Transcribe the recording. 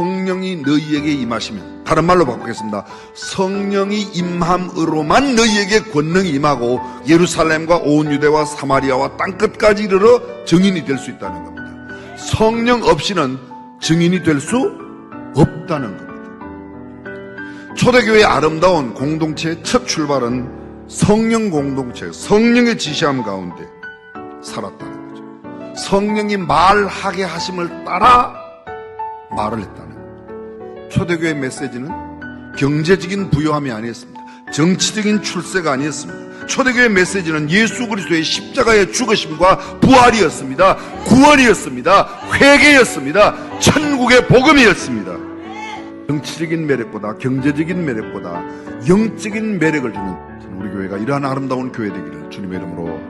성령이 너희에게 임하시면 다른 말로 바꾸겠습니다. 성령이 임함으로만 너희에게 권능이 임하고 예루살렘과 온 유대와 사마리아와 땅끝까지 이르러 증인이 될 수 있다는 겁니다. 성령 없이는 증인이 될 수 없다는 겁니다. 초대교회의 아름다운 공동체의 첫 출발은 성령 공동체, 성령의 지시함 가운데 살았다는 거죠. 성령이 말하게 하심을 따라 말을 했다는. 초대교회 메시지는 경제적인 부요함이 아니었습니다. 정치적인 출세가 아니었습니다. 초대교회 메시지는 예수 그리스도의 십자가의 죽으심과 부활이었습니다. 구원이었습니다. 회개였습니다. 천국의 복음이었습니다. 정치적인 매력보다 경제적인 매력보다 영적인 매력을 주는 우리 교회가 이러한 아름다운 교회 되기를 주님의 이름으로.